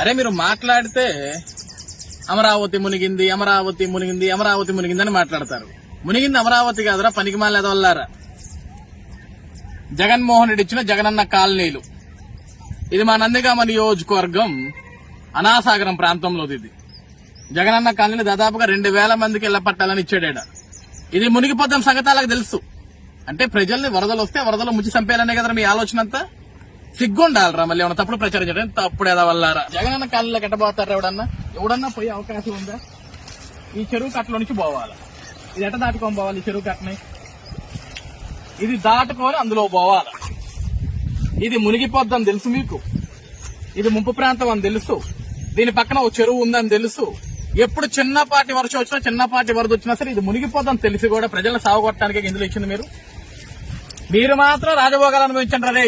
అరే మీరు మాట్లాడితే అమరావతి మునిగింది అమరావతి మునిగింది అమరావతి మునిగింది అని మాట్లాడతారు. మునిగింది అమరావతి కాదురా పనికి మాలేదవల్లారా జగన్మోహన్ రెడ్డి ఇచ్చిన జగనన్న కాలనీలు. ఇది మా నందిగామ నియోజకవర్గం అనాసాగరం ప్రాంతంలోది ఇది. జగనన్న కాలనీ దాదాపుగా రెండు వేల మందికి ఇళ్ళ పట్టాలని ఇచ్చాడేడ. ఇది మునిగిపోతాం సంగతి అలాగ తెలుసు. అంటే ప్రజల్ని వరదలు వస్తే వరదలు ముంచి చంపేయాలనే కదా మీ ఆలోచన అంతా? సిగ్గుండాలరా మళ్ళీ ఏమన్నా తప్పుడు ప్రచారం చేయడం? తప్పుడు ఏదో వల్లారా జగనన్న కాలనీలోకి ఎట్టబోతారా ఎవడన్నా? ఎవడన్నా పోయే అవకాశం ఉందా? ఈ చెరువు కట్టలో నుంచి పోవాలి? ఇది ఎట దాటుకొని పోవాలి ఈ చెరువు కట్టని? ఇది దాటుకొని అందులో పోవాలి? ఇది మునిగిపోద్దని తెలుసు మీకు? ఇది ముంపు ప్రాంతం అని తెలుసు? దీని పక్కన ఒక చెరువు ఉందని తెలుసు? ఎప్పుడు చిన్నపాటి వర్షం వచ్చినా చిన్నపాటి వరద వచ్చినా సరే ఇది మునిగిపోద్దని తెలిసి కూడా ప్రజలను సాగొట్టడానికి ఇందులో ఇచ్చింది మీరు? మీరు మాత్రం రాజభోగాలు అనుభవించండి రే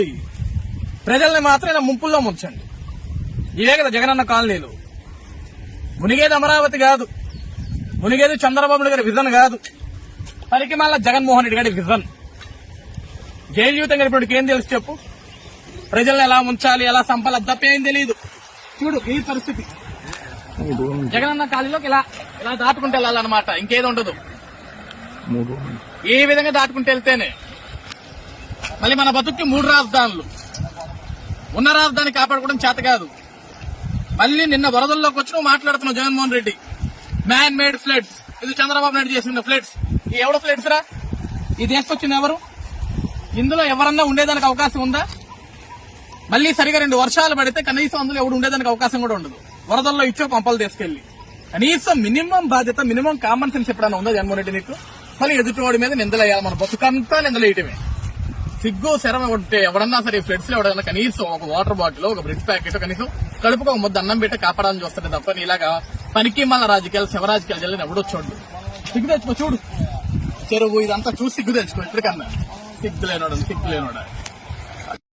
ప్రజల్ని మాత్రం ఇలా ముంపుల్లో ముంచండి. ఇవే కదా జగనన్న కాలనీలు. మునిగేది అమరావతి కాదు. మునిగేది చంద్రబాబు నాయుడు గారి విజన్ కాదు. పనికి మళ్ళా జగన్మోహన్ రెడ్డి గారి విజన్. జైలు జీవితం గడిపినప్పుడు ఏం తెలుసు చెప్పు? ప్రజల్ని ఎలా ఉంచాలి ఎలా సంపాలి తప్పేం తెలియదు చూడు ఈ పరిస్థితి. జగనన్న కాలనీలోకి ఇలా ఇలా దాటుకుంటే వెళ్ళాలన్నమాట. ఇంకేది ఉండదు. ఈ విధంగా దాటుకుంటూ వెళ్తేనే. మళ్ళీ మన బతుక్కి మూడు రాజధానులు. ఉన్న రాజధాని కాపాడుకోవడం చేత కాదు. మళ్ళీ నిన్న వరదల్లోకి వచ్చిన మాట్లాడుతున్నాం Jaganmohan Reddy. Man made floods ఇది చంద్రబాబు నాయుడు చేసిన ఫ్లడ్స్ ఈ ఎవడ ఫ్లడ్స్ రా? ఈ తీసుకొచ్చింది ఎవరు? ఇందులో ఎవరన్నా ఉండేదానికి అవకాశం ఉందా? మళ్ళీ సరిగా రెండు వర్షాలు పడితే కనీసం అందులో ఎవడు ఉండేదానికి అవకాశం కూడా ఉండదు. వరదల్లో ఇచ్చో పంపలు తీసుకెళ్ళి కనీసం మినిమం బాధ్యత మినిమం కామన్ సెన్స్ ఎప్పుడైనా ఉందా జగన్మోహన్ రెడ్డి నీకు? మళ్ళీ ఎదుటివాడి మీద నిందలేయాలి మన బతుకంతా నిందలేయటమే సిగ్గు శరణ ఉంటే ఎవడన్నా సరే ఫ్లడ్స్లో ఎవడన్నా కనీసం ఒక వాటర్ బాటిల్ ఒక బ్రెడ్ ప్యాకెట్ కనీసం కడుపుకు ఒక ముద్ద అన్నం పెట్టి కాపాడాలని చూస్తాడు తప్ప ఇలాగా పనికి మన రాజకీయాలు శివరాజకీయాలు జల్లని ఎవడో చూడు సిగ్గు తెచ్చుకో చూడు. చెరువు ఇదంతా చూసి సిగ్గు తెచ్చుకో ఇప్పటికన్నా సిగ్గు లేనోడు సిగ్గు లేనోడా?